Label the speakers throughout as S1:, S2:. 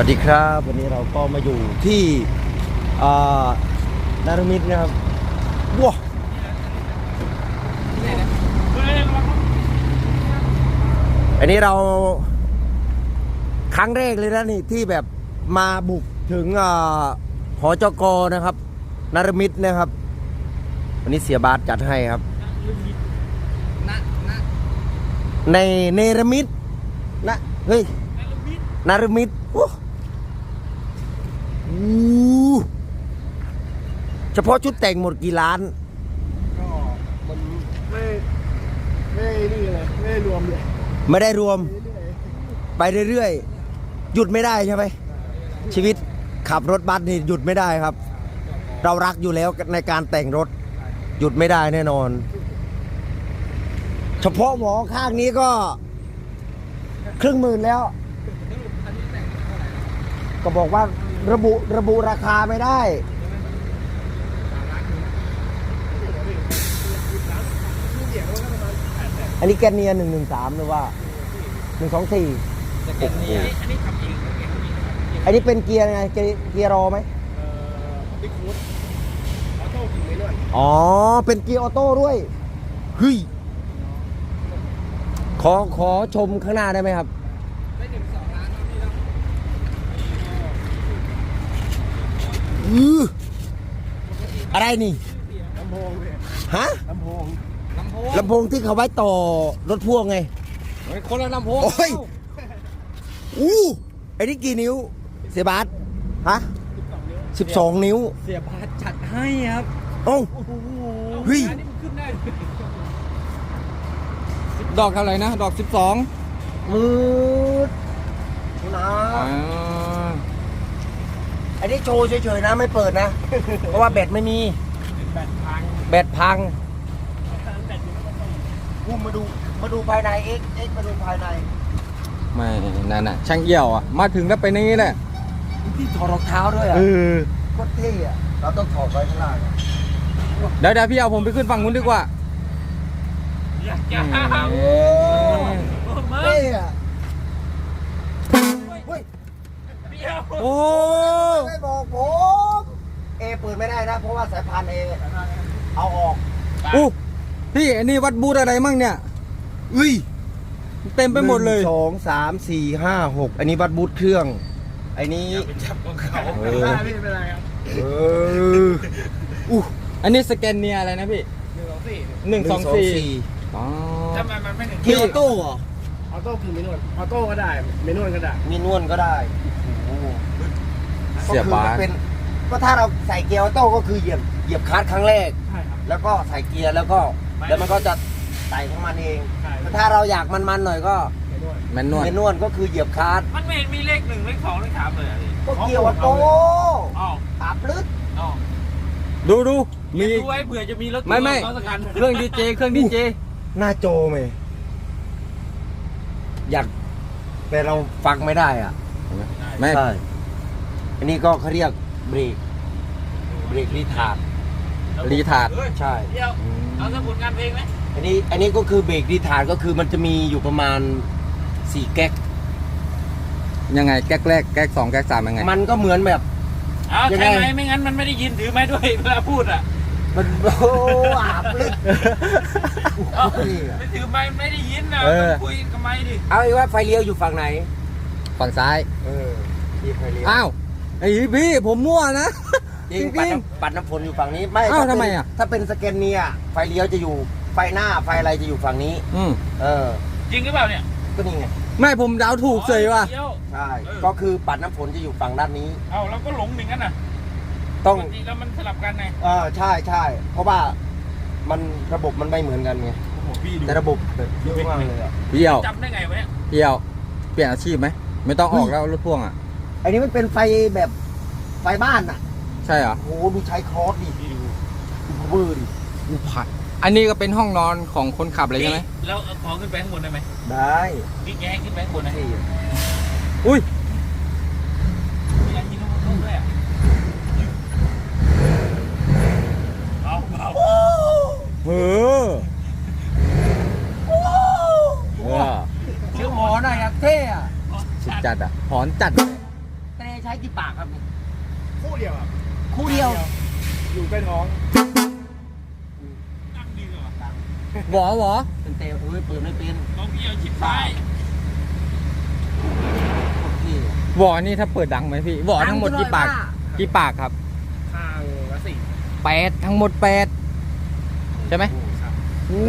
S1: วัสดีครับ วันนี้เราก็มาอยู่ที่นารมิตนะครับว้าอันนี้เรา ครั้งแรกเลยนะนี่ที่แบบมาบุกถึงอ่าหอจกนะครับ นารมิตนะครับ วันนี้เสียบาทจัดให้ครับ ในเนรมิตนะเฮ้ยนารมิตโอ้อู้เฉพาะชุดแต่งหมดกี่ล้าน
S2: ก็มันไม่ไม่นี่เลยไม่รวมเลย
S1: ไม่ได้รวม
S2: เรื่อย
S1: ไปเรื่อยๆ หยุดไม่ได้ใช่ไหมชีวิตขับรถบัสนี่หยุดไม่ได้ครับ เรารักอยู่แล้วในการแต่งรถ หยุดไม่ได้แน่นอน เฉพาะหมอข้างนี้ก็ ครึ่งหมื่นแล้ว ก็บอกว่า ระบุระบุราคาไม่ได้ อันนี้แกนเนียหนึ่งหนึ่งสามหรือว่าหนึ่งสองสี่
S3: อันนี้ทำเอง
S1: อันนี้เป็นเกียร์ไงเกียร์เกียร์รอไหม
S2: ๆเอ่อบิ๊กฟูดออโต้กินไม่ด้วย
S1: อ๋อ เป็นเกียร์ออโต้ด้วยเฮ้ยขอขอชมข้างหน้าได้ไหมครับ
S3: ไม่ถึงสองล้านนะพี่ต้อง
S1: อืออะไรนี่
S2: ลำโพงเนี่ย
S1: ฮะ
S2: ลำโพง
S3: ลำโพง
S1: ลำโพงที่เขาไว้ต่อรถพ่วงไง
S3: เฮ้ยคนละลำโพง
S1: โอ้ยอู้ไอ้นี่กี่นิ้ว เสียบาทฮะสิบสองนิ้ว
S3: เสียบาทจัดให้ครับ
S1: เอ้า
S3: โอ้โห
S1: เฮ้ย
S3: อันนี้มันขึ้นได้ดอกเท่าไหร่นะ ดอกสิบสอง
S1: มืดนะ อันนี้โชว์เฉยๆนะไม่เปิดนะ เพราะว่าแบตไม่มี
S2: แบตพัง
S1: แบตพัง
S2: แบตอยู่ไม่ต้อง
S1: กูมาดูมาดูภายในเอ็กเอ็กมาดูภายใน
S3: ไม่นั่นน่ะ ช่างเอี่ยวอะ มาถึงก็ไปนี่แหละ
S1: ที่ถอดรองเท้าด้วยอะ
S3: อ
S1: โคตรเท่อะเราต้องถอดไว้ข้างล่างอะ
S3: เดี๋ยวเดี๋ยวพี่เอาผมไปขึ้นฝั่งนู้นดีกว่า
S1: โอ้เท่อะเฮ้ย
S3: โอ้
S1: ไม่บอกผมเอเปิดไม่ได้นะ เพราะว่าสายพานเอเอาออก
S3: อู้พี่อันนี้วัดบูธอะไรมั่งเนี่ย
S1: อุ้ย
S3: เต็มไปหมดเลย
S1: นึ่งสองสามสี่ห้าหกอันนี้บัตรบูทเครื่องไอ้นี้เออ
S2: ได้พี่ไม่เป็นไรครับ
S1: เอออู้
S3: อันนี้สแกนเนียอะไรนะพี่
S2: หนึ่งสองสี่
S3: หนึ่งสองสี่อ๋อ
S2: ทำไมมันไม่ถึง
S1: เกียร์ออโต้เหรอ
S2: ออโต้คือเมนวลออโต้ก็ได้เมนวลก็ได้
S1: มีนวลก็ได้โอ้โห
S3: เสียบา
S1: ก็
S3: ท
S1: คือเป็นก็ถ้าเราใส่เกียร์ออโต้ก็คือเหยียบเหยียบคลัตช์ครั้งแรก
S2: ใช่ครับ
S1: แล้วก็ใส่เกียร์แล้วก็แล้วมันก็จะไต่ของมันเอง
S2: ใช่
S1: แต่ถ้าเราอยากมันๆหน่อยก็
S2: เมนวล
S3: แมนนวล
S1: เป็นนวลก็คือเหยียบคลัตช์
S4: มันไม่เห็นมีเลขหนึ่งเลขสองเลขสามเลยอะพี่
S1: ก็เกียร์ออโต้
S4: อ้าว
S1: ตาปลึด
S4: อ้าว
S3: ดูดูมี
S4: ดูไว้เผื่อจะมีรถ
S3: ไม่ไม่
S4: เขาสักคัน
S3: เครื่องดีเจเครื่องดีเจ
S1: หน้าโจไหม อยากแต่เราฟังไม่ได้อะ
S3: ไม่
S1: ใช่อันนี้ก็เขาเรียกเบรกเบรกรีทาร์ด
S3: รีทาร์ด
S4: เฮ้ย
S1: ใช่
S4: เดี๋ยวเอาสมุดงานเพลงไหม
S1: อันนี้อันนี้ก็คือเบรกรีทาร์ดก็คือมันจะมีอยู่ประมาณสี่แก๊ก
S3: ยังไงแก๊กแรกแก๊กสองแก๊กสามยังไง
S1: มันก็เหมือนแบบ
S4: เอา
S1: ยังไง
S4: ใช่ไหมไม่งั้นมันไม่ได้ยินถือไม้ด้วยเวลาพูดอะ
S1: มันโอ้อาบลึก
S4: เอา
S1: นี่อะ
S4: ไม่ถือไม้ไม่ได้ยินนะ
S3: เออ
S4: คุยกับไม้ดิ
S1: เอาอีกว่าไฟเลี้ยวอยู่ฝั่งไหน
S3: ฝั่งซ้าย
S1: เออที่ไฟเลี้ยว
S3: อ้าวไอ้พี่ผมมั่วนะ
S1: จริงปัดน้ำปัดน้ำฝนอยู่ฝั่งนี้ไม่
S3: อ้าว
S1: ถ้าเป็น
S3: ทำไมอะ
S1: ถ้าเป็นสแกนเนียไฟเลี้ยวจะอยู่ไฟหน้าไฟอะไรจะอยู่ฝั่งนี้
S3: อืม
S1: เออ
S4: จริงหรือเปล่าเนี่ย
S1: ก็นี่ไง
S3: ไม่ผมเดาถูกเฉยว่ะ
S4: ดี๋ยว
S1: ใช่
S4: เออ
S1: ก็คือปัดน้ำฝนจะอยู่ฝั่งด้านนี้
S4: เอาเราก็หลงหนึ่างนั้นน่ะ
S1: ต้อง
S4: ปกติแล้วมันสลับกันไง
S1: เออใช่ใช่เพราะว่ามันระบบมันไม่เหมือนกันไง
S4: โอ้โหพี่ดู
S1: แต่ระบบแบบเยอะมากเลยอะ
S3: เพี่ยว
S4: จำได้ไงวะเนี่ย
S3: เพี่ยวเปลี่ยนอาชีพไหมไม่ต้องออกแล้วรถพ่วงอะ
S1: อันนี้มันเป็นไฟแบบไฟบ้านอะ
S3: ใช่เหรอ
S1: โอ้โหดูใช้คอร์สดิดูดูเวอร์ดิ
S3: อุพัดอันนี้ก็เป็นห้องนอนของคนขับเลยใช่ไหม
S4: พี่แล้วเอาของขึ้นไปข้างบนได้ไหม
S1: ได้
S4: พี่แกให้ขึ้นไปข้างบนนะ
S1: เท่อะ
S3: อุ้ย
S4: มีอะไรกินข้างบนด้วยอะเอาเอา
S3: เออเออ
S1: ชื่อหมอหน่อยอยากเท่อะ
S3: สุดจัดอะหอนจัด
S1: ใช้กี่ปากครับนี่
S2: คู่เดียวครับ
S1: คู่เดียว
S2: อยู่ใต้ท้อง
S4: ตั้งดีกว่า
S3: หวอหวอ
S1: เป็นเตลเฮ้ยเปิดไม่เป็น
S4: น้องพี่เอาชิปซ้าย
S1: พี่
S3: หวอนี่ถ้าเปิดดังไหมพี่หวอทั้งหมดกี่ปากกี่ปากครับ
S2: ข้างละสี่
S3: แปดทั้งหมดแปดใช่ไหม
S2: ครับ
S3: อู้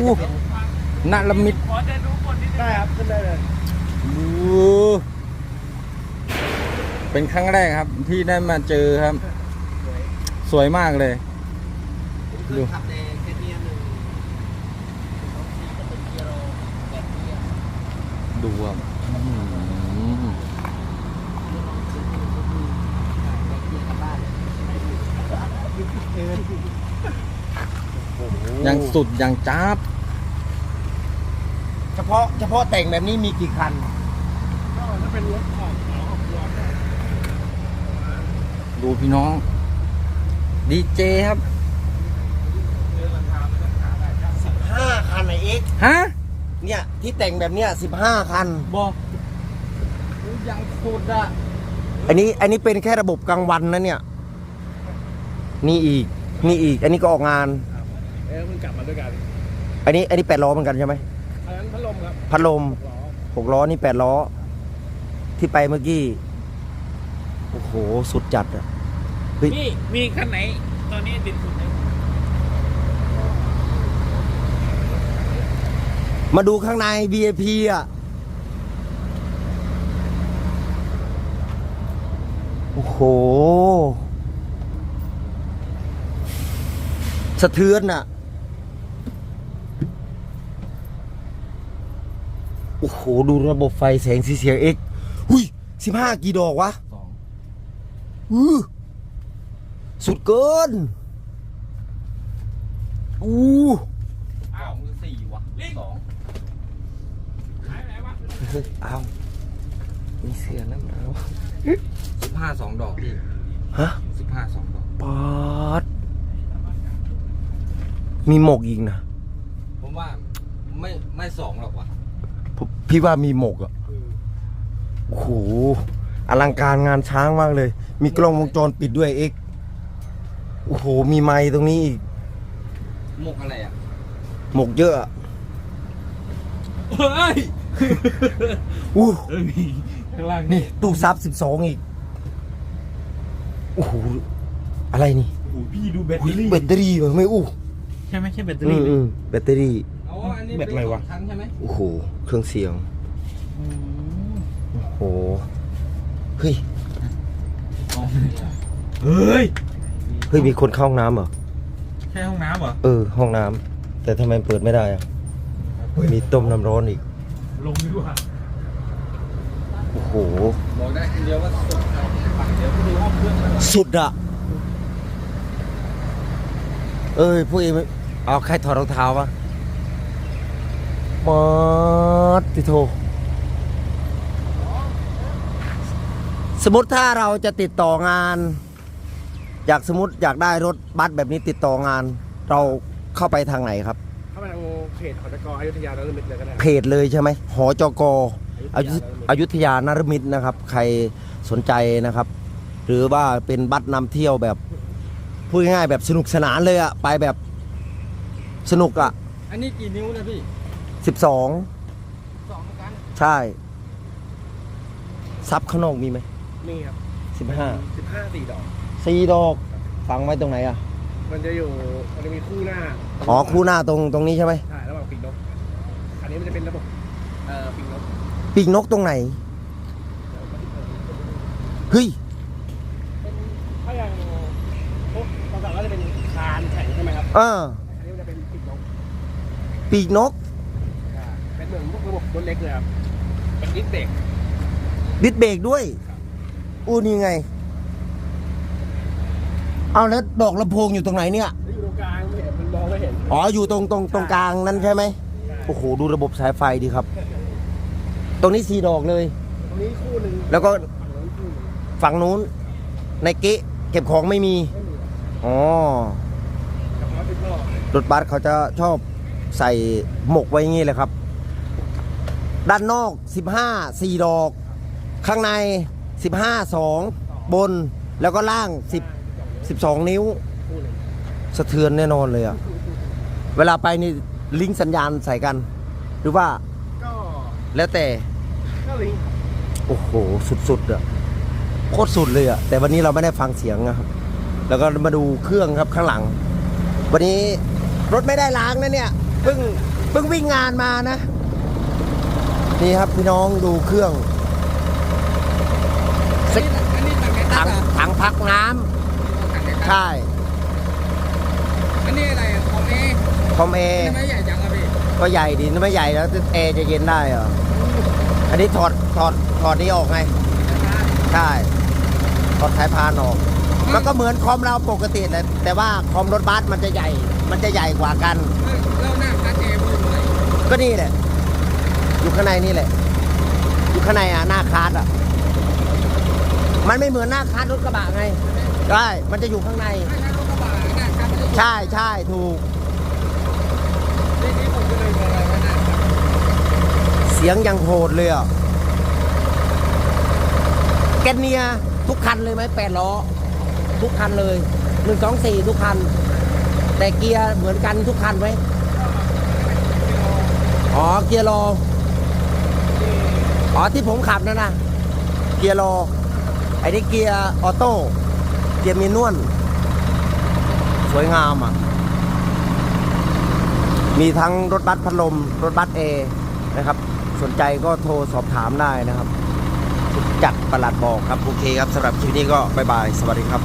S3: น่าละมิด
S4: ขอเดินดูคนนิดนึง
S2: ได้ครับขึ้นได้เลย
S3: อู้ เป็นครั้งแรกครับที่ได้มาเจอครับ สวยมากเลย
S1: ผมเคยขับในแคเนียหนึ่งสองสี่ก็เป็นเกียร์แบตเกียร์
S3: ดูอะอื้อหือยังสุดยังจ้าบ
S1: เฉพาะเฉพาะแต่งแบบนี้มีกี่คัน
S2: ก็ถ้าเป็นรถของเราของตัว
S3: ดูพี่น้อง ดีเจครับ
S1: ห้าคันไอเอ็ก
S3: ฮะ
S1: เนี่ยที่แต่งแบบเนี้ยสิบห้าคัน
S3: บอกยังสุดอะ
S1: อันนี้อันนี้เป็นแค่ระบบกลางวันนะเนี่ย นี่อีกนี่อีก อันนี้ก็ออกงาน
S2: เอ้ยมันกลับมาด้วยกัน
S1: อันนี้อันนี้แปดล้อเหมือนกันใช่ไหม
S2: อันนั้นพัดลมครับ
S1: พัดลม
S2: ล้อ
S1: หกล้อนี่แปดล้อ ที่ไปเมื่อกี้ โอ้โห สุดจัดอะเฮ้ย
S4: พี่มีคันไหน ตอนนี้ติดสุดไหน
S1: มาดูข้างใน VIP อะ โอ้โห สะเทือนอะ โอ้โห ดูระบบไฟแสงสีเสียงเอ็กหุยสิบห้ากี่ดอกวะ
S3: ส อง
S1: อือสุดเกิน อู้
S3: สองหรือสี่วะสอง
S4: หายไปไหนวะ
S1: เฮ้ยเอามีเสียน้ำเอา
S3: สิบห้าสองดอกพี่
S1: ฮะ
S3: สิบห้าสองดอก
S1: ปอดมีหมกอีกนะ
S3: ผมว่าไม่ไม่สองหรอกวะ
S1: ผมพี่ว่ามีหมกอะโอ้โหอลังการงานช้างมากเลย มีกล้องวงจรปิดด้วยเอ็กซ์โอ้โห มีไม้ตรงนี้อีก
S3: หมกอะไรอะ
S1: หมกเยอะอะ
S3: เฮ้ย
S1: อู้
S4: เออมีข้างล่าง
S1: นี่ตู้ซับสิบสองอีก โอ้โห อะไรนี่
S4: โอ้โหพี่ดูแบต
S1: อุ๊
S4: เต
S1: ย
S4: อรี่
S1: แบตเตอรี่เหรอไม่อู้
S4: ใช่ไหมใช่แบตเตอ
S1: อื
S4: รี่
S1: ม
S4: ไหม
S1: อืมแบตเตอรี่
S3: เอาอันนี้
S4: แบตอะไรวะ
S3: ชั้นใช่ไหม
S1: โอ้โห เครื่องเสียง โอ้โห เฮ้ย
S4: เฮ้ย
S1: เฮ้ยมีคนเข้าห้องน้ำเหรอ
S4: ใช่ห้องน้ำเหรอ
S1: เออ ห้องน้ำแต่ทำไมเปิดไม่ได้อะมีต้มน้ำร้อนอีก
S4: ลงดีกว่า
S1: โอ้โห
S3: บอกได้คนเดียวว่าสุดครับเดี๋ยวไปดูห้องเครื่องกัน
S1: สุดอะเอ้ยพวกเองไม่เอาใครถอดรองเท้าวะมาดติโท สมมติถ้าเราจะติดต่องาน อยากสมมติอยากได้รถบัสแบบนี้ติดต่องาน เราเข้าไปทางไหนครับ
S2: เข้าไปทางเพจหอตกอยุธยานรมิตรเลยก็ได้
S1: เพจเลยใช่ไหมหอจกอยุอยุธยานรมิตรนะครับ ใครสนใจนะครับ หรือว่าเป็นบัตรนำเที่ยวแบบพูดง่ายๆแบบสนุกสนานเลยอะไปแบบสนุกอะ
S3: อันนี้กี่นิ้วนะพี่
S1: สิบสอง
S3: สองเหมือนกัน
S1: ใช่ ซับข้างนอกมีไหม
S2: นี่ครับ
S1: สิบห้า
S2: สิบห้าสี่ดอก
S1: สี่ดอกฟังไว้ตรงไหนอะ
S2: มันจะอยู่มันจะมีคู่หน้า
S1: อ๋อคู่หน้าตรงตรงนี้ใช่ไหม
S2: ใช่ระหว่างปีกนก อันนี้มันจะเป็นระบบเอ่อปีกนก
S1: ปีกนกตรงไหนเฮ้ย
S2: เป็นถ้าอย่างพวกตอนสั่งก็จะเป็นคานแข็งใช่ไหมครับ
S1: เออ
S2: อันนี้มันจะเป็นปีกนก
S1: ปีกนก
S2: ใช่เป็นเหมือนพวกระบบรถเล็กเลยครับเป็นดิสเบรก
S1: ดิดเบรกด้วย อู้นี่ไง เอาแล้วดอกลำโพงอยู่ตรงไหนเนี่ย
S2: แล้วอยู่ตรงกลางไม่เห็นมันมองไม่เห็น
S1: อ๋อ อยู่ตรงตรงตรงกลางนั้นใช่ไหม
S2: ใช่
S1: โอ้โห ดูระบบสายไฟดีครับ ตรงนี้สีดอกเลย
S2: ตรงนี้คู่หนึ่ง
S1: แล้วก็
S2: ฝั่งนู้นคู่หนึ่ง
S1: ฝั่งนู้น ในเกะเก็บของไม่มี
S2: ไม่มี
S1: อ๋อ
S2: เฉพาะเป็นรอบ
S1: รถบัสเขาจะชอบใส่หมกไว้อย่างนี้เลยครับ ด้านนอก 15 4 ดอก ข้างใน 15 2 บนแล้วก็ล่าง 10 12 นิ้ว สะเทือนแน่นอนเลยอะเวลาไปนี่ลิงก์สัญญาณใส่กัน หรือว่า
S2: ก็
S1: แล้วแต่
S2: ก็ลิงก์
S1: โอ้โห สุดๆอะโคตรสุดเลยอะแต่วันนี้เราไม่ได้ฟังเสียงนะครับ แล้วก็มาดูเครื่องครับข้างหลัง วันนี้รถไม่ได้ล้างนะเนี่ยเพิ่งเพิ่งวิ่งงานมานะ นี่ครับพี่น้องดูเครื่อง
S3: อันนี้อันนี้ตักแก๊ส
S1: ถัง
S3: เหรอ
S1: ถังพักน้ำ
S3: ตักแก๊ส
S1: ใช่
S3: อันนี้อะไรอะของเอ
S1: คอมเอ
S3: ทำไมใหญ่จังอะพี่
S1: ก็ใหญ่ดีนะไม่ใหญ่แล้วเอจะเย็นได้เหรออันนี้ถอดถอดถอดนี้ออกไงใช่ถอดสายพานออกมันก็เหมือนคอมเราปกติแหละแต่ว่าคอมรถบัสมันจะใหญ่ มันจะใหญ่กว่ากัน
S3: แล้วหน้าคัดเอมันอยู่ไหน
S1: ก็นี่แหละอยู่ข้างในนี่แหละอยู่ข้างในอะหน้าคาร์ดอะ มันไม่เหมือนหน้าคาร์ดรถกระบะไงใช่มันจะอยู่ข้างใน
S3: ไม่ใช่รถกระบะหน้าคัดมันจะอยู่
S1: ใช่ใช่ถูก
S3: นี่นี่ผมก็เลยมองอะไรว่าหน้าคัด
S1: เสียงยังโหดเลยอะแกนเนียทุกคันเลยไหมแปดล้อ ทุกคันเลยหนึ่งสองสี่ทุกคัน แต่เกียร์เหมือนกันทุกคันไหมอ๋อเกียร์รอ อ๋อที่ผมขับนั่นนะเกียร์รอ ไอ้นี่เกียร์ออโต้เกียร์มีนวลสวยงามอะ มีทั้งรถบัสพัดลม รถบัสเอนะครับ สนใจก็โทรสอบถามได้นะครับ จัดประหลัดบอกครับ โอเคครับสำหรับคลิปนี้ก็บายบาย สวัสดีครับ